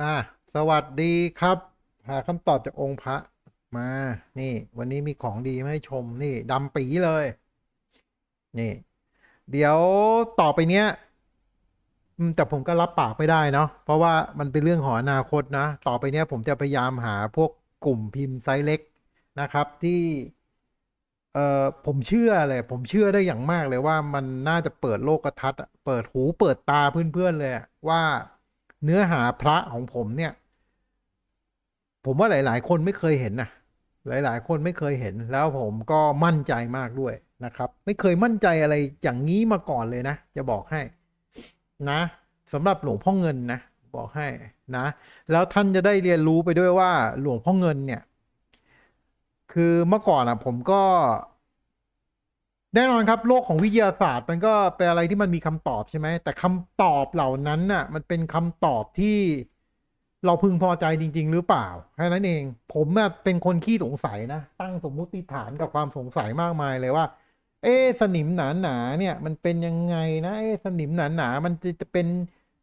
อ่าสวัสดีครับ หาคำตอบจากองค์พระมา นี่ วันนี้มีของดีมาให้ชมนี่ดำปีเลย นี่ เดี๋ยวต่อไปเนี้ยแต่ผมก็รับปากไม่ได้เนาะเพราะว่ามันเป็นเรื่องของอนาคตนะ ต่อไปเนี้ยผมจะพยายามหาพวกกลุ่มพิมพ์ไซส์เล็กนะครับที่เอ่อผมเชื่อเลยผมเชื่อได้อย่างมากเลยว่ามันน่าจะเปิดโลกทัศน์เปิดหูเปิดตาเพื่อนๆเลยว่า เนื้อหาพระของผมเนี่ย ผมว่าหลาย ๆ คนไม่เคยเห็นนะหลาย ๆ คนไม่เคยเห็น แล้วผมก็มั่นใจมากด้วยนะครับ ไม่เคยมั่นใจอะไรอย่างนี้มาก่อนเลยนะ จะบอกให้ นะสำหรับหลวงพ่อเงินนะ บอกให้นะ แล้วท่านจะได้เรียนรู้ไปด้วยว่าหลวงพ่อเงินเนี่ย คือเมื่อก่อนอะ ผมก็ แน่นอนครับโลกของวิทยาศาสตร์มันก็เป็นอะไรที่มันมีคำตอบใช่ไหม แต่คำตอบเหล่านั้นน่ะ มันเป็นคำตอบที่เราพึงพอใจจริง ๆ หรือเปล่าแค่นั้นเอง ผมเป็นคนขี้สงสัยนะ ตั้งสมมุติฐานกับความสงสัยมากมายเลยว่า เอ๊สนิมหนาหนาเนี่ย มันเป็นยังไงนะเอ๊สนิมหนาหนามันจะจะเป็น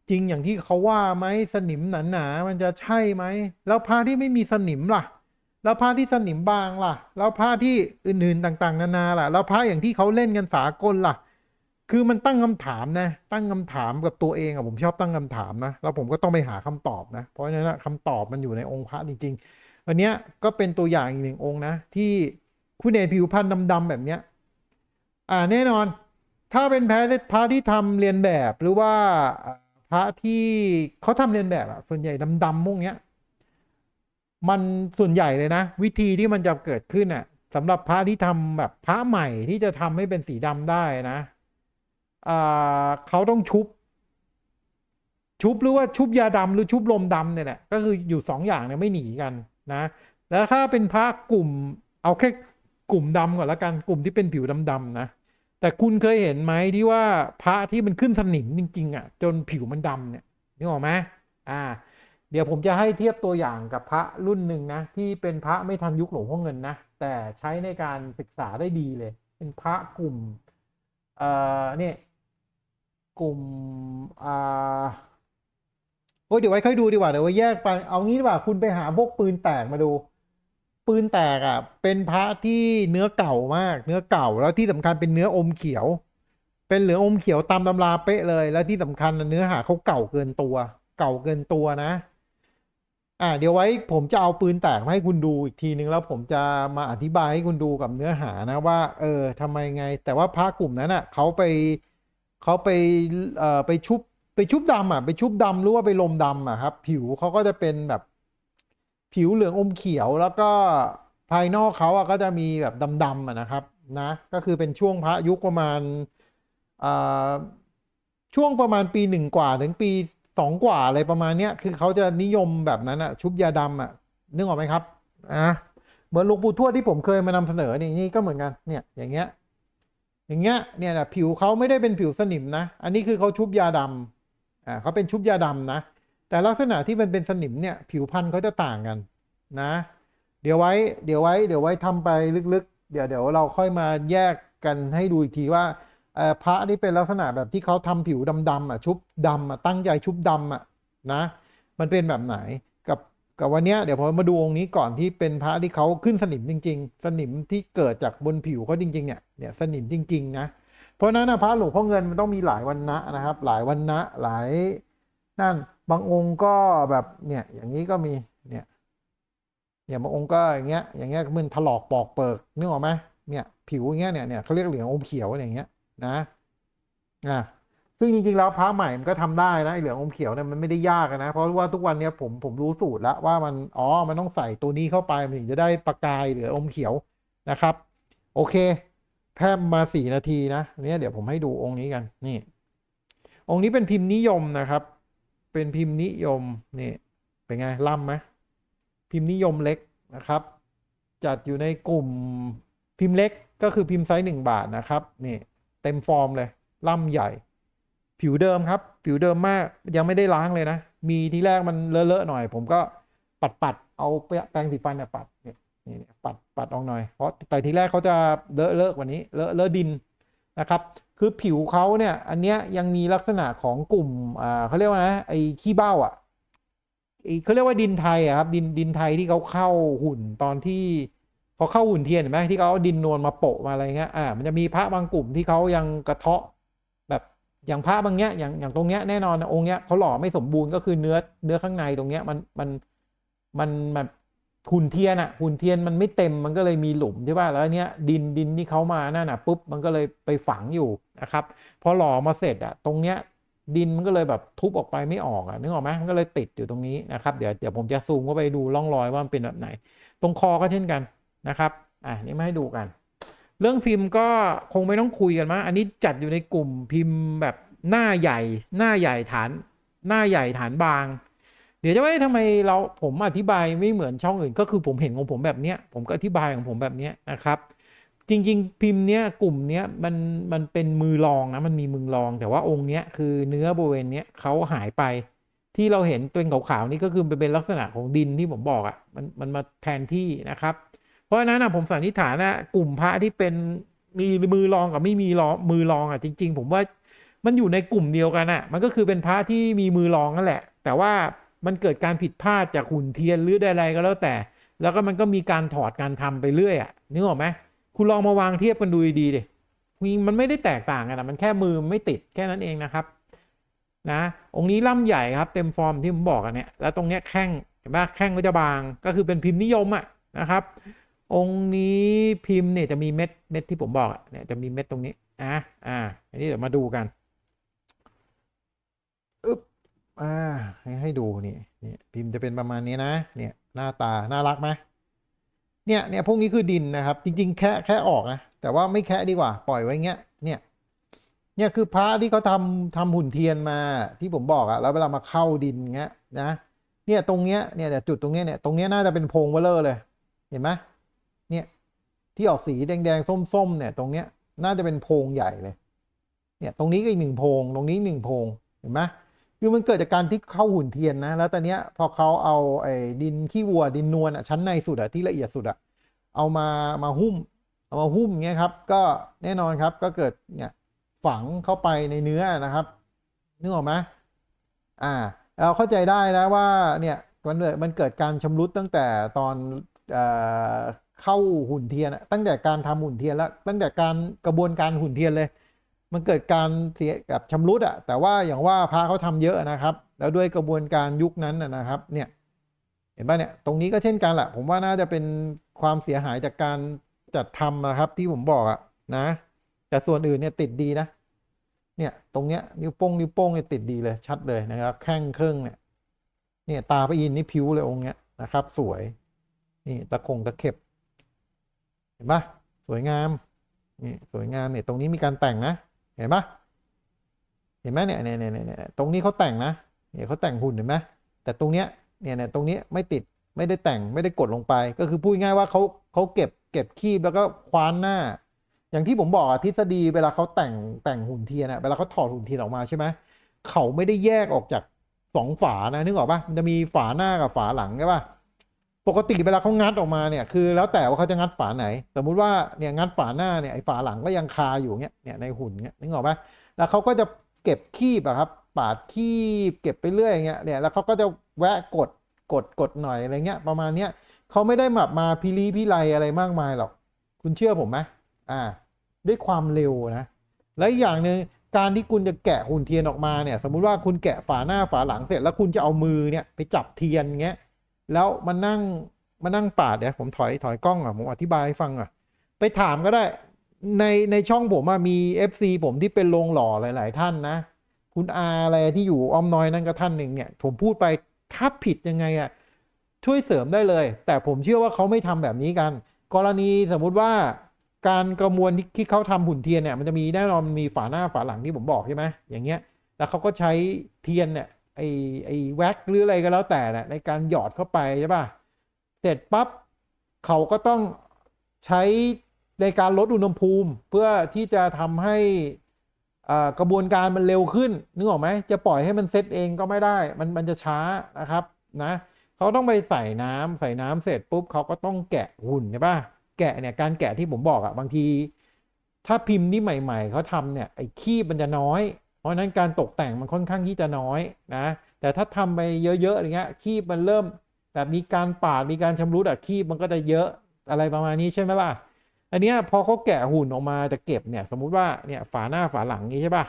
จริงอย่างที่เขาว่าไหมสนิมหนาหนามันจะใช่ไหมแล้วผ้าที่ไม่มีสนิมล่ะ แล้วผ้าที่สนิมบางล่ะ แล้วผ้าที่อื่นๆต่างๆ นานาล่ะ แล้วผ้าอย่างที่เขาเล่นกันสากลล่ะ คือมันตั้งคำถามนะ ตั้งคำถามกับตัวเองอะผมชอบตั้งคำถามนะ แล้วผมก็ต้องไปหาคำตอบนะ เพราะฉะนั้นอะคำตอบมันอยู่ในองค์พระจริงๆ อันเนี้ยก็เป็นตัวอย่างอีกหนึ่งองค์นะ ที่คุณเอกผิวพันธ์ดำๆแบบเนี้ย อ่าแน่นอน ถ้าเป็นแพ้พระที่ทำเรียนแบบหรือว่าพระที่เขาทำเรียนแบบอะส่วนใหญ่ดำๆพวกเนี้ย มันส่วนใหญ่เลยนะ วิธีที่มันจะเกิดขึ้นอะสำหรับพระที่ทำแบบพระใหม่ที่จะทำให้เป็นสีดำได้นะเขาต้องชุบ ชุบหรือว่าชุบยาดำหรือชุบลมดำเนี่ยแหละก็คืออยู่สองอย่างเนี่ยไม่หนีกันนะ แล้วถ้าเป็นพระกลุ่ม เอาแค่กลุ่มดำก่อนละกันกลุ่มที่เป็นผิวดำๆนะแต่คุณเคยเห็นไหมที่ว่าพระที่มันขึ้นสนิมจริง ๆอะจนผิวมันดำเนี่ยนึกออกไหมอ่า เดี๋ยวผมจะให้เทียบตัวอย่างกับพระรุ่นหนึ่งนะ ที่เป็นพระไม่ทันยุคหลวงพ่อเงินนะ แต่ใช้ในการศึกษาได้ดีเลย เป็นพระกลุ่มเอ่อเนี่ยกลุ่มอ่าโอ้ยเดี๋ยวไว้ค่อยดูดีกว่าเดี๋ยวไว้แยกไปเอางี้ดีกว่าคุณไปหาพวกปืนแตกมาดู ปืนแตกอะ เป็นพระที่เนื้อเก่ามาก เนื้อเก่าแล้วที่สำคัญเป็นเนื้ออมเขียว เป็นเหลืองอมเขียวตามตำราเป๊ะเลย แล้วที่สำคัญเนื้อหาเขาเก่าเกินตัว เก่าเกินตัวนะ อ่าเดี๋ยวไว้ผมจะเอาปืนแตกมาให้คุณดูอีกทีนึงแล้วผมจะมาอธิบายให้คุณดูกับเนื้อหานะว่า เออทำไมไง แต่ว่าพระกลุ่มนั้นอะเขาไปเขาไปเอ่อไปชุบไปชุบดำอะไปชุบดำหรือว่าไปลมดำอะครับ ผิวเขาก็จะเป็นแบบผิวเหลืองอมเขียวแล้วก็ภายนอกเขาอะก็จะมีแบบดำๆอะนะครับนะก็คือเป็นช่วงพระยุคประมาณอ่าช่วงประมาณปีหนึ่งกว่าถึงปี สองกว่าอะไรประมาณเนี้ยคือเขาจะนิยมแบบนั้นอะชุบยาดำอะนึกออกไหมครับอะเหมือนหลวงปู่ทวดที่ผมเคยมานำเสนอนี่นี่ก็เหมือนกันเนี่ยอย่างเงี้ยอย่างเงี้ยเนี่ยนะผิวเขาไม่ได้เป็นผิวสนิมนะ อันนี้คือเขาชุบยาดำอ่าเขาเป็นชุบยาดำนะ แต่ลักษณะที่มันเป็นสนิมเนี่ยผิวพันธุ์เขาจะต่างกันนะ เดี๋ยวไว้เดี๋ยวไว้เดี๋ยวไว้ทำไปลึกๆ เดี๋ยวเดี๋ยวเราค่อยมาแยกกันให้ดูอีกทีว่า พระนี่เป็นลักษณะแบบที่เขาทำผิวดำๆอะชุบดำอะตั้งใจชุบดำอะนะมันเป็นแบบไหนกับกับวันเนี้ยเดี๋ยวผมมาดูองค์นี้ก่อนที่เป็นพระที่เขาขึ้นสนิมจริง ๆ สนิมที่เกิดจากบนผิวเขาจริงๆเนี่ยเนี่ยสนิมจริง ๆ นะ เพราะฉะนั้นนะพระหลวงพ่อเงินมันต้องมีหลายวันนะนะครับ หลายวันนะหลายนั่นบางองค์ก็แบบเนี่ยอย่างนี้ก็มีเนี่ยเนี่ยบางองค์ก็อย่างเงี้ยอย่างเงี้ยมันถลอกปอกเปิกนึกออกไหมเนี่ยผิวอย่างเงี้ยเนี่ยเนี่ยเขาเรียกเหลืองอมเขียวอย่างเงี้ย นะอะซึ่งจริงๆแล้วพระใหม่มันก็ทำได้นะไอเหลืองอมเขียวเนี่ยมันไม่ได้ยากนะ เพราะว่าทุกวันเนี้ยผมผมรู้สูตรแล้วว่ามันอ๋อมันต้องใส่ตัวนี้เข้าไปมันถึงจะได้ประกายเหลืองอมเขียวนะครับ โอเค แพมมาสี่นาทีนะเนี่ยเดี๋ยวผมให้ดูองค์นี้กันนี่ องค์นี้เป็นพิมพ์นิยมนะครับ เป็นพิมพ์นิยมนี่เป็นไงล่ำไหมพิมพ์นิยมเล็กนะครับ จัดอยู่ในกลุ่มพิมพ์เล็กก็คือพิมพ์ไซส์หนึ่งบาทนะครับนี่ เต็มฟอร์มเลย ล่ำใหญ่ ผิวเดิมครับ ผิวเดิมมากยังไม่ได้ล้างเลยนะ มีทีแรกมันเลอะๆหน่อย ผมก็ปัดปัดๆเอาแปรงสีฟันเนี่ยปัดเนี่ยนี่ปัดปัดออกหน่อยเพราะแต่ทีแรกเขาจะเลอะเลอะกว่านี้เลอะเลอะดินนะครับคือผิวเขาเนี่ยอันเนี้ยยังมีลักษณะของกลุ่มอ่าเขาเรียกว่านะไอ้ขี้เบ้าอะอีเขาเรียกว่าดินไทยอะครับดินดินไทยที่เขาเข้าหุ่นตอนที่ พอเข้าหุ่นเทียนเห็นไหมที่เขาเอาดินนวลมาโปะมาอะไรเงี้ยอ่ามันจะมีพระบางกลุ่มที่เขายังกระเทาะแบบอย่างพระบางเนี้ยอย่างอย่างตรงเนี้ยแน่นอนนะองค์เนี้ยเขาหล่อไม่สมบูรณ์ก็คือเนื้อเนื้อข้างในตรงเนี้ยมันมันมันแบบหุ่นเทียนอะหุ่นเทียนมันไม่เต็มมันก็เลยมีหลุมใช่ป่ะแล้วเนี้ยดินดินที่เขามานั่นน่ะปุ๊บมันก็เลยไปฝังอยู่นะครับพอหล่อมาเสร็จอะตรงเนี้ยดินมันก็เลยแบบทุบออกไปไม่ออกอะนึกออกไหมมันก็เลยติดอยู่ตรงนี้นะครับเดี๋ยวเดี๋ยวผมจะซูมเข้าไปดูร่องรอยว่ามันเป็นแบบไหน ตรงคอก็เช่นกัน นะครับอะนี่มาให้ดูกัน เรื่องพิมพ์ก็คงไม่ต้องคุยกันมั้งอันนี้จัดอยู่ในกลุ่มพิมพ์แบบหน้าใหญ่ หน้าใหญ่ฐาน หน้าใหญ่ฐานบาง เดี๋ยวจะว่าทำไมเราผมอธิบายไม่เหมือนช่องอื่น ก็คือผมเห็นของผมแบบเนี้ยผมก็อธิบายของผมแบบเนี้ยนะครับ จริง ๆ พิมพ์เนี้ยกลุ่มเนี้ยมันมันเป็นมือรองนะมันมีมือรอง แต่ว่าองค์เนี้ยคือเนื้อบริเวณเนี้ยเขาหายไปที่เราเห็นเป็นขาวๆนี่ก็คือเป็นเป็นลักษณะของดินที่ผมบอกอะ่ะมันมันมาแทนที่นะครับ เพราะฉะนั้นนะผมสันนิษฐานนะกลุ่มพระที่เป็นมีมือรองกับไม่มีรองมือรองอะจริง ๆ ผมว่ามันอยู่ในกลุ่มเดียวกันอะ มันก็คือเป็นพระที่มีมือรองนั่นแหละ แต่ว่ามันเกิดการผิดพลาดจากหุ่นเทียนหรือใดๆก็แล้วแต่ แล้วก็มันก็มีการถอดการทำไปเรื่อยอะนึกออกไหมคุณลองมาวางเทียบกันดูดีดิมันไม่ได้แตกต่างกันนะมันแค่มือไม่ติดแค่นั้นเองนะครับ นะ องค์นี้ล่ำใหญ่ครับเต็มฟอร์มที่ผมบอกกันเนี่ยแล้วตรงเนี้ยแข้งเห็นปะแข้งก็จะบางก็คือเป็นพิมพ์นิยมอะนะครับ องค์นี้พิมพ์เนี่ยจะมีเม็ดเม็ดที่ผมบอกอะเนี่ยจะมีเม็ดตรงนี้อะอ่าอันนี้เดี๋ยวมาดูกันอึ๊บอ่าให้ให้ดูนี่นี่พิมพ์จะเป็นประมาณนี้นะเนี่ยหน้าตาน่ารักไหมเนี่ยเนี่ยพวกนี้คือดินนะครับ จริง ๆ แค่แค่ออกนะแต่ว่าไม่แค่ดีกว่า ปล่อยไว้เงี้ยเนี่ยเนี่ยคือพระที่เขาทำทำหุ่นเทียนมาที่ผมบอกอะแล้วเวลามาเข้าดินเงี้ยนะเนี่ยตรงเนี้ยเนี่ยจุดตรงเนี้ยเนี่ยตรงเนี้ยน่าจะเป็นโพงเบลเลอร์เลย เห็นไหม ที่ออกสีแดงๆส้มๆเนี่ย ตรงเนี้ยน่าจะเป็นโพรงใหญ่เลย เนี่ยตรงนี้ก็อีกหนึ่งโพรงตรงนี้หนึ่งโพรงเห็นไหมคือมันเกิดจากการที่เข้าหุ่นเทียนนะ แล้วตอนเนี้ยพอเขาเอาไอ้ดินขี้วัวดินนวลอะชั้นในสุดอะที่ละเอียดสุดอะเอามามาหุ้ม เอามาหุ้มเงี้ยครับ ก็แน่นอนครับก็เกิดเนี่ยฝังเข้าไปในเนื้อนะครับนึกออกไหมอ่าเราเข้าใจได้นะว่าเนี่ยมันเกิดมันเกิดการชำรุดตั้งแต่ตอน เข้าหุ่นเทียนตั้งแต่การทำหุ่นเทียนแล้วตั้งแต่การกระบวนการหุ่นเทียนเลย มันเกิดการเสียกับชำรุดอะแต่ว่าอย่างว่าพระเขาทำเยอะนะครับ แล้วด้วยกระบวนการยุคนั้นนะนะครับเนี่ยเห็นป่ะเนี่ยตรงนี้ก็เช่นกันแหละผมว่าน่าจะเป็นความเสียหายจากการจัดทำนะครับที่ผมบอกอะนะแต่ส่วนอื่นเนี่ยติดดีนะเนี่ยตรงเนี้ยนิ้วโป้งนิ้วโป้งเนี่ยติดดีเลยชัดเลยนะครับ แข้งเครื่องเนี่ยเนี่ยตาพระอินทร์นี่ผิวเลยองค์เนี้ยนะครับ สวยนี่ตะคงตะเข็บ เห็นปะสวยงามนี่สวยงามเนี่ยตรงนี้มีการแต่งนะ เห็นปะเห็นไหมเนี่ยเนี่ยเนี่ยเนี่ยตรงนี้เขาแต่งนะเนี่ยเขาแต่งหุ่นเห็นไหมแต่ตรงเนี้ยเนี่ยเนี่ยตรงนี้ไม่ติดไม่ได้แต่งไม่ได้กดลงไป ก็คือพูดง่ายว่าเขาเขาเก็บเก็บคีบแล้วก็คว้านหน้า อย่างที่ผมบอกอะทฤษฎีเวลาเขาแต่งแต่งหุ่นเทียนอะเวลาเขาถอดหุ่นเทียนออกมาใช่ไหมเขาไม่ได้แยกออกจากสองฝานะนึกออกปะมันจะมีฝาหน้ากับฝาหลังใช่ปะ ปกติเวลาเขางัดออกมาเนี่ยคือแล้วแต่ว่าเขาจะงัดฝาไหน สมมุติว่าเนี่ยงัดฝาหน้าเนี่ยไอ้ฝาหลังก็ยังคาอยู่เงี้ยเนี่ยในหุ่นเงี้ยนึกออกปะแล้วเขาก็จะเก็บคีบอะครับปาดคีบเก็บไปเรื่อยเงี้ยเนี่ยแล้วเขาก็จะแวะกดกดกดหน่อยอะไรเงี้ยประมาณเนี้ยเขาไม่ได้แบบมาพิลีพิไลอะไรมากมายหรอกคุณเชื่อผมไหมอ่า ด้วยความเร็วนะ และอีกอย่างหนึ่งการที่คุณจะแกะหุ่นเทียนออกมาเนี่ย สมมุติว่าคุณแกะฝาหน้าฝาหลังเสร็จแล้วคุณจะเอามือเนี่ยไปจับเทียนเงี้ย แล้วมานั่งมานั่งปาดเดี๋ยวผมถอยถอยกล้องอะผมอธิบายให้ฟังอะ ไปถามก็ได้ในในช่องผมมีเอฟซีผมที่เป็นโรงหล่อหลาย ๆ ท่านนะ คุณอาอะไรที่อยู่อ้อมน้อยนั่นก็ท่านหนึ่งเนี่ย ผมพูดไปถ้าผิดยังไงอะช่วยเสริมได้เลย แต่ผมเชื่อว่าเขาไม่ทำแบบนี้กัน กรณีสมมุติว่าการกระมวลที่เขาทำหุ่นเทียนเนี่ยมันจะมีแน่นอนมีฝาหน้าฝาหลังที่ผมบอกใช่ไหมอย่างเงี้ยแล้วเขาก็ใช้เทียนเนี่ย ไอไอแว็กหรืออะไรก็แล้วแต่นะในการหยอดเข้าไปใช่ป่ะเสร็จปั๊บเขาก็ต้องใช้ในการลดอุณหภูมิ เพื่อที่จะทำให้กระบวนการมันเร็วขึ้นนึกออกไหมจะปล่อยให้มันเซตเองก็ไม่ได้ มันมันจะช้านะครับนะเขาต้องไปใส่น้ำใส่น้ำเสร็จปุ๊บเขาก็ต้องแกะหุ่นใช่ป่ะแกะเนี่ยการแกะที่ผมบอกอะบางที ถ้าพิมพ์ที่ใหม่ ๆเขาทำเนี่ยไอ้คีบมันจะน้อย เพราะนั้นการตกแต่งมันค่อนข้างที่จะน้อยนะแต่ถ้าทำไปเยอะๆอย่างเงี้ยคีบมันเริ่มแบบมีการปาดมีการชำรุดอะคีบมันก็จะเยอะอะไรประมาณนี้ใช่ไหมล่ะอันเนี้ยพอเขาแกะหุ่นออกมาจะเก็บเนี่ยสมมุติว่าเนี่ยฝาหน้าฝาหลังนี้ใช่ป่ะ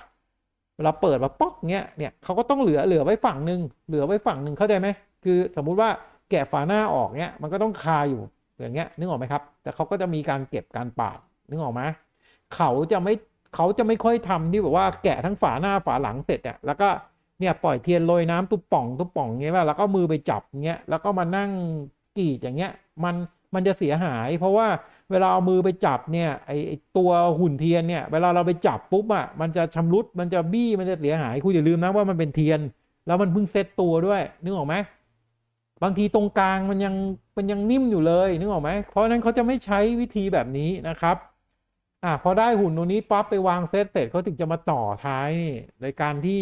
เวลาเปิดมาป๊อกเงี้ยเนี่ยเขาก็ต้องเหลือเหลือไว้ฝั่งหนึ่งเหลือไว้ฝั่งหนึ่งเข้าใจไหมคือสมมุติว่าแกะฝาหน้าออกเนี่ยมันก็ต้องคาอยู่อย่างเงี้ยนึกออกไหมครับ แต่เขาก็จะมีการเก็บการปาดนึกออกไหมเขาจะไม่ เขาจะไม่ค่อยทำที่แบบว่าแกะทั้งฝาหน้าฝาหลังเสร็จเนี่ยแล้วก็เนี่ยปล่อยเทียนโรยน้ำตุ๊บป่องตุ๊บป่องเงี้ยป่ะแล้วก็มือไปจับเงี้ยแล้วก็มานั่งกีดอย่างเงี้ยมันมันจะเสียหาย เพราะว่าเวลาเอามือไปจับเนี่ยไอตัวหุ่นเทียนเนี่ยเวลาเราไปจับปุ๊บอะมันจะชำรุดมันจะบี้มันจะเสียหายคุณอย่าลืมนะว่ามันเป็นเทียน แล้วมันเพิ่งเซ็ตตัวด้วยนึกออกไหมบางทีตรงกลางมันยังมันยังนิ่มอยู่เลยนึกออกไหมเพราะฉะนั้นเขาจะไม่ใช้วิธีแบบนี้นะครับ อะพอได้หุ่นตรงนี้ปั๊บไปวางเซตเสร็จเขาถึงจะมาต่อท้ายนี่ในการที่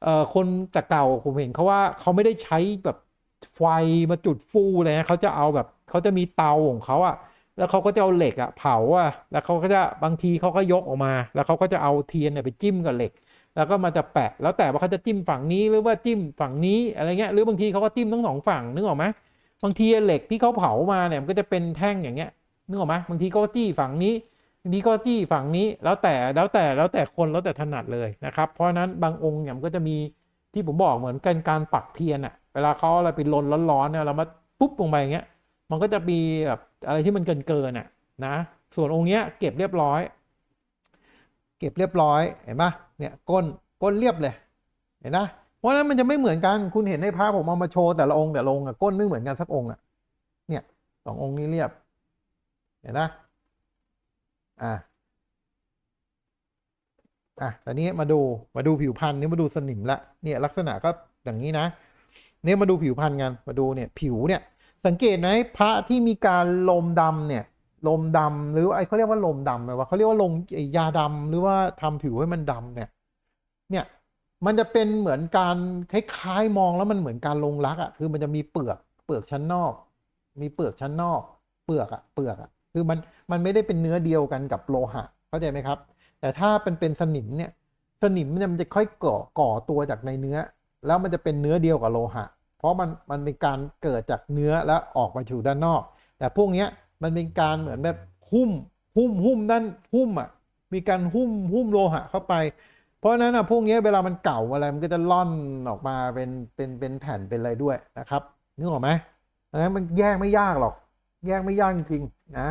เอ่อคนแต่เก่าผมเห็นเขาว่าเขาไม่ได้ใช้แบบไฟมาจุดฟูเลยนะเขาจะเอาแบบเขาจะมีเตาของเขาอะแล้วเขาก็จะเอาเหล็กอะเผาอะแล้วเขาก็จะบางทีเขาก็ยกออกมา แล้วเขาก็จะเอาเทียนเนี่ยไปจิ้มกับเหล็ก แล้วก็มาจะแปะ แล้วแต่ว่าเขาจะจิ้มฝั่งนี้หรือว่าจิ้มฝั่งนี้อะไรเงี้ยหรือบางทีเขาก็จิ้มทั้งสองฝั่งนึกออกไหมบางทีเหล็กที่เขาเผามาเนี่ยมันก็จะเป็นแท่งอย่างเงี้ยนึกออกไหมบางทีก็จี้ฝั่งนี้ บางทีก็จี้ฝั่งนี้แล้วแต่แล้วแต่แล้วแต่คนแล้วแต่ถนัดเลยนะครับ เพราะนั้นบางองค์เนี่ยมันก็จะมีที่ผมบอกเหมือนกันการปักเทียนอะเวลาเขาอะไรไปลนร้อนๆเนี่ยเรามาปุ๊บลงไปอย่างเงี้ย มันก็จะมีแบบอะไรที่มันเกินเกินๆอะนะ ส่วนองค์เนี้ยเก็บเรียบร้อย เก็บเรียบร้อยเห็นปะเนี่ยก้นก้นเรียบเลยเห็นนะเพราะนั้นมันจะไม่เหมือนกันคุณเห็นในภาพผมเอามาโชว์แต่ละองค์แต่ละองค์อะก้นไม่เหมือนกันสักองค์อะเนี่ยสององค์นี้เรียบเห็นนะ อะอะตอนนี้มาดูมาดูผิวพันธุ์นี่มาดูสนิมละเนี่ยลักษณะก็อย่างนี้นะเนี่ยมาดูผิวพันธุ์กันมาดูเนี่ยผิวเนี่ยสังเกตไหมพระที่มีการลมดำเนี่ยลมดำหรือไอเขาเรียกว่าลมดำไหมว่าเขาเรียกว่าลงยาดำหรือว่าทำผิวให้มันดำเนี่ย เนี่ยมันจะเป็นเหมือนการคล้ายๆมองแล้วมันเหมือนการลงรักอะ่ะคือมันจะมีเปลือกเปลือกชั้นนอก มีเปลือกชั้นนอก เปลือกอะเปลือกอะ คือมันมันไม่ได้เป็นเนื้อเดียวกันกับโลหะเข้าใจไหมครับ แต่ถ้าเป็นเป็นสนิมเนี่ยสนิมเนี่ยมันจะค่อยก่อก่อตัวจากในเนื้อ แล้วมันจะเป็นเนื้อเดียวกับโลหะ เพราะมันมันเป็นการเกิดจากเนื้อแล้วออกมาสู่ด้านนอก แต่พวกเนี้ยมันเป็นการเหมือนแบบหุ้มหุ้มหุ้มด้านหุ้มอะมีการหุ้มหุ้มโลหะเข้าไป เพราะฉะนั้นอะพวกเนี้ยเวลามันเก่าอะไรมันก็จะล่อนออกมาเป็นเป็นเป็นแผ่นเป็นอะไรด้วยนะครับนึกออกไหมดังนั้นมันแยกไม่ยากหรอก แยกไม่ยากจริงๆนะ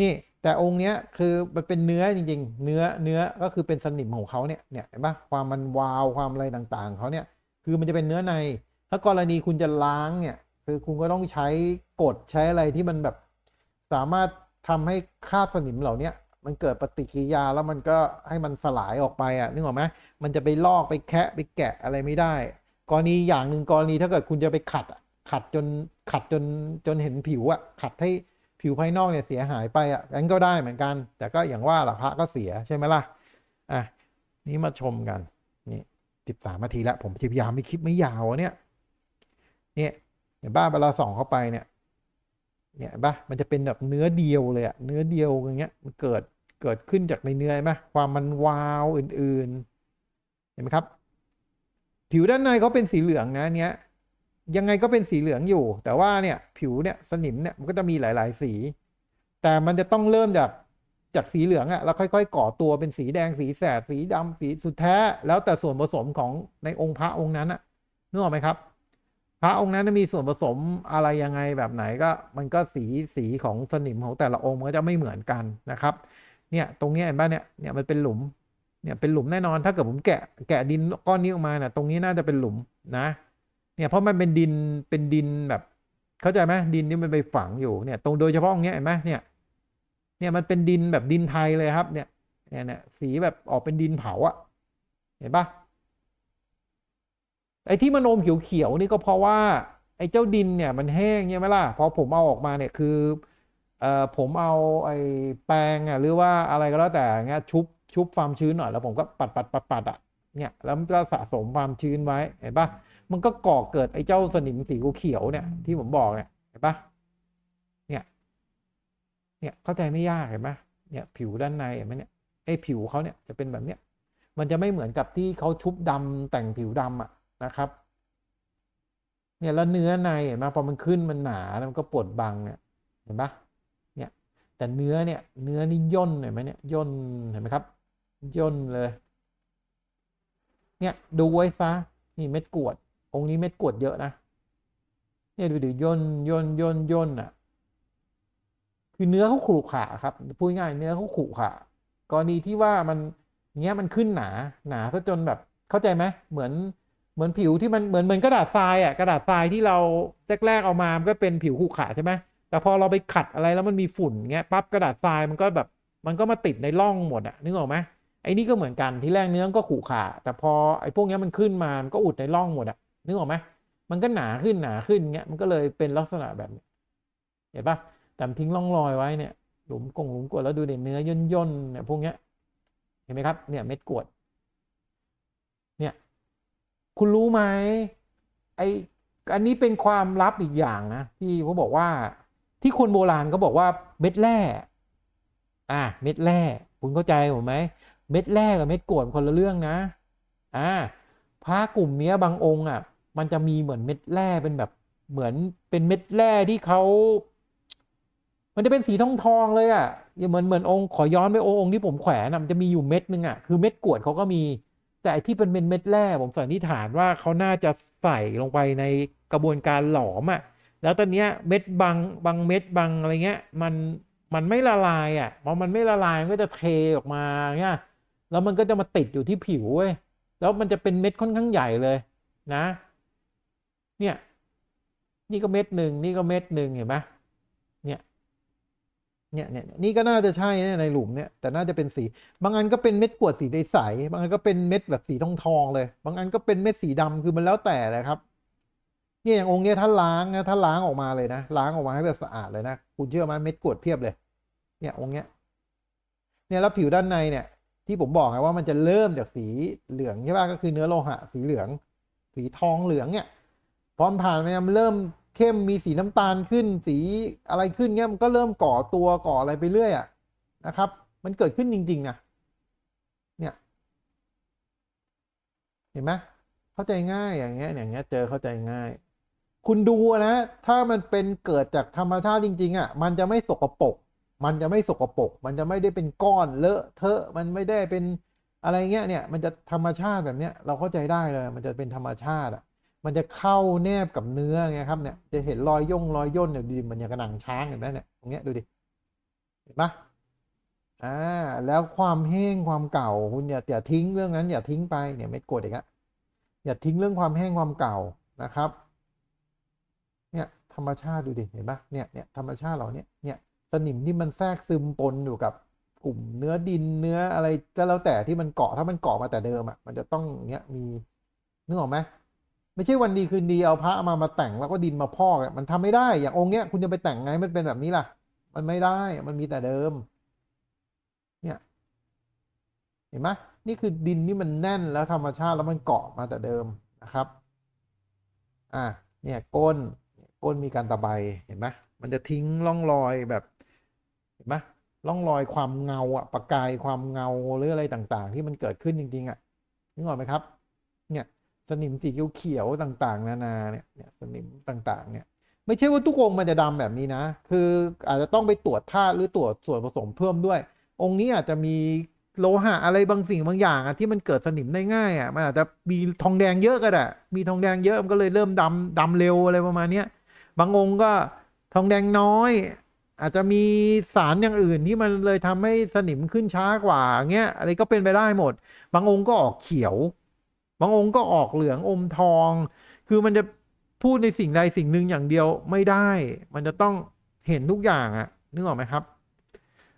นี่แต่องค์เนี้ยคือมันเป็นเนื้อจริง ๆ เนื้อเนื้อก็คือเป็นสนิมของเขาเนี่ยเนี่ยเห็นปะความมันวาวความอะไรต่างๆเขาเนี่ยคือมันจะเป็นเนื้อใน ถ้ากรณีคุณจะล้างเนี่ย คือคุณก็ต้องใช้กดใช้อะไรที่มันแบบสามารถทำให้คราบสนิมเหล่าเนี้ยมันเกิดปฏิกิริยาแล้วมันก็ให้มันสลายออกไปอะนึกออกไหมมันจะไปลอกไปแคะไปแกะอะไรไม่ได้ กรณีอย่างหนึ่งกรณีถ้าเกิดคุณจะไปขัดอะ ขัดจนขัดจนจนเห็นผิวอะขัดให้ผิวภายนอกเนี่ยเสียหายไปอะงั้นก็ได้เหมือนกัน แต่ก็อย่างว่าหละพระก็เสียใช่ไหมล่ะอะนี่มาชมกันนี่สิบสามนาทีแล้วผมพยายามไม่คลิปไม่ยาวอะเนี่ยเนี่ยเห็นบ้าเวลาส่องเข้าไปเนี่ยเนี่ยเห็นปะมันจะเป็นแบบเนื้อเดียวเลยอะเนื้อเดียวอย่างเงี้ยมันเกิดเกิดขึ้นจากในเนื้อเห็นปะความมันวาวอื่น ๆ เห็นไหมครับ ผิวด้านในเขาเป็นสีเหลืองนะเนี้ย ยังไงก็เป็นสีเหลืองอยู่ แต่ว่าเนี่ยผิวเนี่ยสนิมเนี่ยมันก็จะมีหลาย ๆ สี แต่มันจะต้องเริ่มจากจากสีเหลืองอะแล้วค่อย ๆ ก่อตัวเป็นสีแดงสีแสดสีดำสีสุดแท้ แล้วแต่ส่วนผสมของในองค์พระองค์นั้นอะนึกออกไหมครับ พระองค์นั้นมีส่วนผสมอะไรยังไงแบบไหนก็มันก็สีสีของสนิมของแต่ละองค์มันก็จะไม่เหมือนกันนะครับ เนี่ยตรงนี้เห็นป่ะเนี่ยเนี่ยมันเป็นหลุมเนี่ยเป็นหลุมแน่นอนถ้าเกิดผมแกะแกะดินก้อนนี้ออกมาเนี่ยตรงนี้น่าจะเป็นหลุมนะ เนี่ยเพราะมันเป็นดินเป็นดินแบบ เข้าใจไหมดินที่มันไปฝังอยู่เนี่ย ตรงโดยเฉพาะตรงเนี้ยเห็นไหมเนี่ย เนี่ยมันเป็นดินแบบดินไทยเลยครับ เนี่ยเนี่ยเนี่ยสีแบบออกเป็นดินเผาอะเห็นปะไอ้ที่มันโอมเขียวๆนี่ก็เพราะว่า ไอ้เจ้าดินเนี่ยมันแห้งใช่ไหมล่ะพอผมเอาออกมาเนี่ยคือเอ่อผมเอาไอ้แปรงอะหรือว่าอะไรก็แล้วแต่เงี้ยชุบชุบความชื้นหน่อยแล้วผมก็ปัดปัดปัดปัดอะเนี่ยแล้วมันก็สะสมความชื้นไว้เห็นปะ มันก็ก่อเกิดไอ้เจ้าสนิมสีเขียวเนี่ยที่ผมบอกเนี่ยเห็นปะเนี่ยเนี่ยเข้าใจไม่ยากเห็นไหมเนี่ยผิวด้านในเห็นไหมเนี่ยไอ้ผิวเขาเนี่ยจะเป็นแบบเนี้ยมันจะไม่เหมือนกับที่เขาชุบดำแต่งผิวดำอะนะครับ เนี่ยแล้วเนื้อในเห็นไหมพอมันขึ้นมันหนาแล้วมันก็ปวดบังเนี่ยเห็นปะเนี่ยแต่เนื้อเนี่ยเนื้อนี่ย่นเห็นไหมเนี่ยย่นเห็นไหมครับย่นเลย เนี่ยดูไว้ซะนี่เม็ดกวด องค์นี้เม็ดกรวดเยอะนะ เนี่ยดูดิย่นย่นย่นย่นอะ คือเนื้อเขาขรุขระครับ พูดง่ายเนื้อเขาขรุขระกรณีที่ว่ามันเนี้ยมันขึ้นหนาหนาซะจนแบบเข้าใจไหมเหมือนเหมือนผิวที่มันเหมือนเหมือนกระดาษทรายอะกระดาษทรายที่เราแรกๆเอามามันก็เป็นผิวขรุขระใช่ไหมแต่พอเราไปขัดอะไรแล้วมันมีฝุ่นเงี้ยปั๊บกระดาษทรายมันก็แบบมันก็มาติดในร่องหมดอะนึกออกไหมไอ้นี่ก็เหมือนกันที่แรกเนื้อก็ขรุขระแต่พอไอ้พวกเนี้ยมันขึ้นมามันก็อุดในร่องหมดอะ นึกออกไหมมันก็หนาขึ้นหนาขึ้นเงี้ยมันก็เลยเป็นลักษณะแบบนี้เห็นปะแต่ทิ้งร่องรอยไว้เนี่ย หลุมกงหลุมกวดแล้วดูเด่นเนื้อย่นย่นๆเนี่ยพวกเนี้ยเห็นไหมครับ เนี่ยเม็ดกวด เนี่ย คุณรู้ไหมไออันนี้เป็นความลับอีกอย่างนะที่เขาบอกว่าที่คนโบราณเขาบอกว่าเม็ดแร่อ่าเม็ดแร่คุณเข้าใจผมไหมเม็ดแร่กับเม็ดกวดคนละเรื่องนะอ่าพระกลุ่มเนี้ยบางองค์อะ มันจะมีเหมือนเม็ดแร่เป็นแบบเหมือนเป็นเม็ดแร่ที่เขา มันจะเป็นสีทองทองๆเลยอะอย่าเหมือนเหมือนองค์ขอย้อนไปองค์ที่ผมแขวนนะมันจะมีอยู่เม็ดนึงอะคือเม็ดกวดเขาก็มี แต่ไอที่เป็นเม็ดเม็ดแร่ผมสันนิษฐานว่าเขาน่าจะใส่ลงไปในกระบวนการหลอมอะแล้วตอนเนี้ยเม็ดบางบางเม็ดบางอะไรเงี้ย มันมันไม่ละลายอะพอมันไม่ละลายมันก็จะเทออกมาเงี้ยแล้วมันก็จะมาติดอยู่ที่ผิวเว้ยแล้วมันจะเป็นเม็ดค่อนข้างใหญ่เลยนะ เนี่ย นี่ก็เม็ดหนึ่งนี่ก็เม็ดหนึ่งเห็นไหมเนี่ยเนี่ยเนี่ยนี่ก็น่าจะใช่ในหลุมเนี่ยแต่น่าจะเป็นสี บางอันก็เป็นเม็ดกวดสีใสๆบางอันก็เป็นเม็ดแบบสีทองทองเลย บางอันก็เป็นเม็ดสีดำคือมันแล้วแต่เลยครับ เนี่ยอย่างองค์เนี้ยถ้าล้างนะถ้าล้างออกมาเลยนะล้างออกมาให้แบบสะอาดเลยนะคุณเชื่อไหมเม็ดกวดเพียบเลย เนี่ยองค์เนี้ย เนี่ยแล้วผิวด้านในเนี่ย ที่ผมบอกไงว่ามันจะเริ่มจากสีเหลืองใช่ป่ะก็คือเนื้อโลหะ สีเหลือง สีทองเหลืองเนี่ย พอมผ่านไปมันเริ่มเข้มมีสีน้ำตาลขึ้น สีอะไรขึ้นเงี้ยมันก็เริ่มก่อตัวก่ออะไรไปเรื่อยอะนะครับ มันเกิดขึ้นจริงๆนะเนี่ยเห็นไหมเข้าใจง่ายอย่างเงี้ยอย่างเงี้ยเจอเข้าใจง่าย คุณดูนะ ถ้ามันเป็นเกิดจากธรรมชาติจริง ๆอะมันจะไม่สกปรกมันจะไม่สกปรกมันจะไม่ได้เป็นก้อนเลอะเทอะมันไม่ได้เป็นอะไรเงี้ยเนี่ย มันจะธรรมชาติแบบเนี้ยเราเข้าใจได้เลย มันจะเป็นธรรมชาติอะ มันจะเข้าแนบกับเนื้อไงครับเนี่ยจะเห็นรอยย่งรอยย่นเนี่ยดูดิมันอย่างกระหนังช้างเห็นไหมเนี่ยตรงเนี้ยดูดิเห็นปะอ่าแล้วความแห้งความเก่าคุณอย่าอย่าทิ้งเรื่องนั้น อย่าทิ้งไปเนี่ยไม่กดอีกอะอย่าทิ้งเรื่องความแห้งความเก่านะครับ เนี่ยธรรมชาติดูดิเห็นปะเนี่ยเนี่ยธรรมชาติเราเนี่ยเนี่ยสนิมที่มันแทรกซึมปนอยู่กับกลุ่มเนื้อดินเนื้ออะไรก็แล้วแต่ที่มันเกาะถ้ามันเกาะมาแต่เดิมอะมันจะต้องเนี้ยมีนึกออกไหม ไม่ใช่วันดีคืนดีเอาพระมามาแต่งแล้วก็ดินมาพอกอะมันทำไม่ได้ อย่างองค์เนี้ยคุณจะไปแต่งไงมันเป็นแบบนี้ล่ะ มันไม่ได้มันมีแต่เดิม เนี่ยเห็นไหมนี่คือดินนี่มันแน่นแล้วธรรมชาติแล้วมันเกาะมาแต่เดิมนะครับอะเนี่ยก้นก้นมีการตะไบเห็นไหมมันจะทิ้งร่องรอยแบบเห็นไหมร่องรอยความเงาอะประกายความเงาหรืออะไรต่างๆ ที่มันเกิดขึ้นจริงๆอะนึกออกไหมครับ เนี่ย สนิมสีเขียวๆต่างๆ นานาเนี่ยเนี่ยสนิมต่างๆ เนี่ย ไม่ใช่ว่าทุกองค์มันจะดำแบบนี้นะ คืออาจจะต้องไปตรวจธาตุหรือตรวจส่วนผสมเพิ่มด้วย องค์นี้อาจจะมีโลหะอะไรบางสิ่งบางอย่างอะที่มันเกิดสนิมได้ง่ายอะมันอาจจะมีทองแดงเยอะก็ได้มีทองแดงเยอะมันก็เลยเริ่มดำดำเร็วอะไรประมาณเนี้ยบางองค์ก็ทองแดงน้อย อาจจะมีสารอย่างอื่นที่มันเลยทำให้สนิมขึ้นช้ากว่าเงี้ยอะไรก็เป็นไปได้หมด บางองค์ก็ออกเขียว บางองค์ก็ออกเหลืองอมทอง คือมันจะพูดในสิ่งใดสิ่งหนึ่งอย่างเดียวไม่ได้ มันจะต้องเห็นทุกอย่างอะนึกออกไหมครับ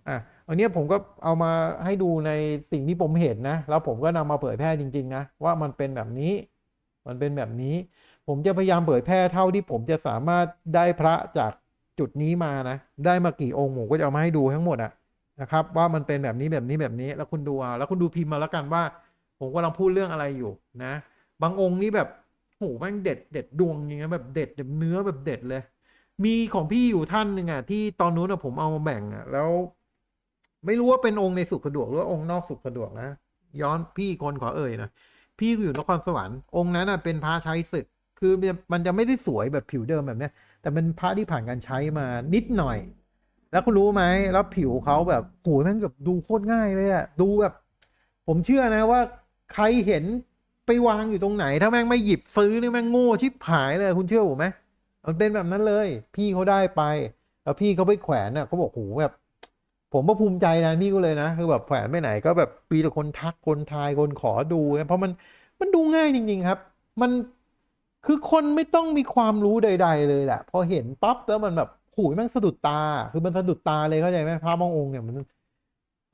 อะอันนี้ผมก็เอามาให้ดูในสิ่งที่ผมเห็นนะ แล้วผมก็นำมาเผยแพร่จริง ๆ นะ ว่ามันเป็นแบบนี้ มันเป็นแบบนี้ ผมจะพยายามเผยแพร่เท่าที่ผมจะสามารถได้พระจากจุดนี้มานะ ได้มากี่องค์ผมก็จะเอามาให้ดูทั้งหมดอะนะครับ ว่ามันเป็นแบบนี้แบบนี้แบบนี้ แล้วคุณดูแล้วคุณดูพิมพ์มาแล้วกันว่า ผมกำลังพูดเรื่องอะไรอยู่นะ บางองค์นี่แบบโหแม่งเด็ดเด็ดดวงอย่างเงี้ยแบบเด็ดแบบเนื้อแบบเด็ดเลย มีของพี่อยู่ท่านหนึ่งอะที่ตอนนู้นอะผมเอามาแบ่งอะ แล้ว ไม่รู้ว่าเป็นองค์ในสุขสะดวกหรือองค์นอกสุขสะดวกนะย้อนพี่คนขอเอ่ยนะพี่อยู่นครสวรรค์องค์นั้นอะเป็นพระใช้ศึก คือมันจะไม่ได้สวยแบบผิวเดิมแบบเนี้ย แต่เป็นพระที่ผ่านการใช้มานิดหน่อย แล้วคุณรู้ไหมแล้วผิวเขาแบบโหแม่งแบบดูโคตรง่ายเลยอะดูแบบ ผมเชื่อนะว่า ใครเห็นไปวางอยู่ตรงไหน ถ้าแม่งไม่หยิบซื้อนี่แม่งโง่ชิบหายเลยคุณเชื่อผมไหมมันเป็นแบบนั้นเลย พี่เขาได้ไป แล้วพี่เขาไปแขวนน่ะเขาบอกโหแบบ ผมก็ภูมิใจนะนี่ก็เลยนะคือแบบแขวนไปไหนก็แบบปีละคนทักคนทายคนขอดูนะเพราะมันมันดูง่ายจริง ๆครับ มันคือคนไม่ต้องมีความรู้ใด ๆ เลยแหละพอเห็นปั๊บแล้วมันแบบหูยแม่งสะดุดตา คือมันสะดุดตาเลยเข้าใจไหมพระบางองค์เนี่ยมัน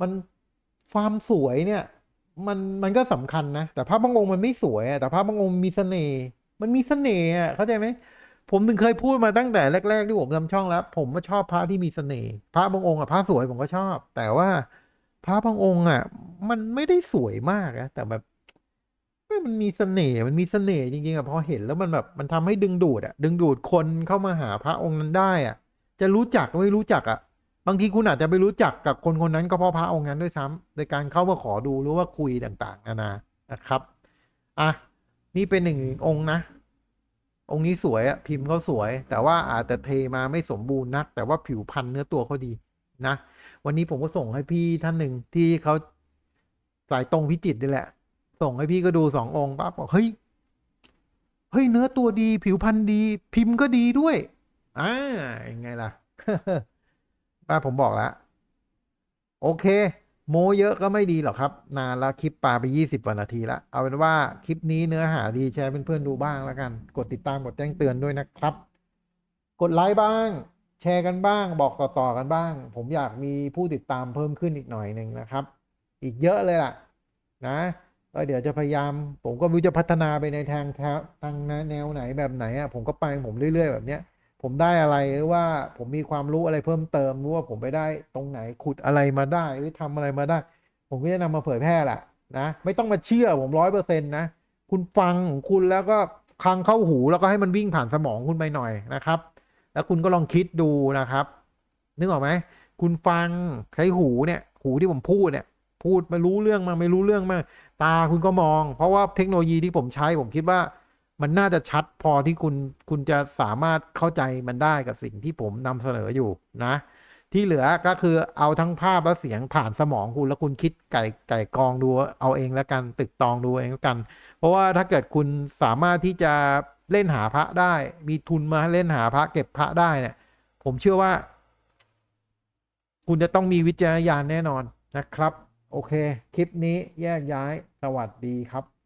มันความสวยเนี่ย มันมันก็สำคัญนะ แต่พระบางองค์มันไม่สวยอะแต่พระบางองค์มีเสน่ห์มันมีเสน่ห์อะเข้าใจไหมผมถึงเคยพูดมาตั้งแต่แรก ๆ ที่ผมทำช่องแล้ว ผมก็ชอบพระที่มีเสน่ห์พระบางองค์อะพระสวยผมก็ชอบ แต่ว่าพระบางองค์อะมันไม่ได้สวยมากนะแต่แบบมันมีเสน่ห์มันมีเสน่ห์จริงๆอะพอเห็นแล้วมันแบบมันทำให้ดึงดูดอะดึงดูดคนเข้ามาหาพระองค์นั้นได้อะจะรู้จักไม่รู้จักอะ บางทีคุณอาจจะไปรู้จักกับคนคนนั้นก็เพราะพระองค์นั้นด้วยซ้ำโดยการเข้ามาขอดูหรือว่าคุยต่างๆนานานะครับอะนี่เป็นหนึ่งองค์นะ องค์นี้สวยอะพิมพ์เขาสวย แต่ว่าอาจจะเทมาไม่สมบูรณ์นัก แต่ว่าผิวพรรณเนื้อตัวเขาดีนะ วันนี้ผมก็ส่งให้พี่ท่านหนึ่งที่เขาสายตรงพิจิตนี่แหละ ส่งให้พี่ก็ดูสององค์ปั๊บบอกเฮ้ยเฮ้ยเนื้อตัวดี ผิวพรรณดี พิมพ์ก็ดีด้วยอ่ายังไงล่ะ ป้าผมบอกแล้ว โอเค โมเยอะก็ไม่ดีหรอกครับ นานแล้วคลิปปาไปยี่สิบวันนาทีละเอาเป็นว่าคลิปนี้เนื้อหาดีแชร์เพื่อนๆดูบ้างแล้วกัน กดติดตามกดแจ้งเตือนด้วยนะครับ กดไลค์บ้าง แชร์กันบ้าง บอกต่อๆกันบ้าง ผมอยากมีผู้ติดตามเพิ่มขึ้นอีกหน่อยหนึ่งนะครับ อีกเยอะเลยล่ะ นะก็เดี๋ยวจะพยายาม ผมก็ไม่รู้จะพัฒนาไปในทางทางแนวไหนแบบไหนอะผมก็ไปผมเรื่อย ๆ แบบเนี้ย ผมได้อะไรหรือว่าผมมีความรู้อะไรเพิ่มเติมหรือว่าผมไปได้ตรงไหนขุดอะไรมาได้หรือทำอะไรมาได้ ผมก็จะนำมาเผยแพร่แหละนะไม่ต้องมาเชื่อผมร้อยเปอร์เซ็นต์นะคุณฟังของคุณแล้วก็คลังเข้าหูแล้วก็ให้มันวิ่งผ่านสมองคุณไปหน่อยนะครับ แล้วคุณก็ลองคิดดูนะครับ นึกออกไหมคุณฟังใช้หูเนี่ย หูที่ผมพูดเนี่ย พูดไม่รู้เรื่องมาไม่รู้เรื่องมาตาคุณก็มอง เพราะว่าเทคโนโลยีที่ผมใช้ผมคิดว่า มันน่าจะชัดพอที่คุณคุณจะสามารถเข้าใจมันได้กับสิ่งที่ผมนำเสนออยู่นะ ที่เหลือก็คือเอาทั้งภาพและเสียงผ่านสมองคุณแล้วคุณคิดไก่ไก่กองดูเอาเองแล้วกันตึกตองดูเองแล้วกัน เพราะว่าถ้าเกิดคุณสามารถที่จะเล่นหาพระได้ มีทุนมาเล่นหาพระเก็บพระได้เนี่ย ผมเชื่อว่า คุณจะต้องมีวิจารณญาณแน่นอนนะครับ โอเค คลิปนี้แยกย้ายสวัสดีครับ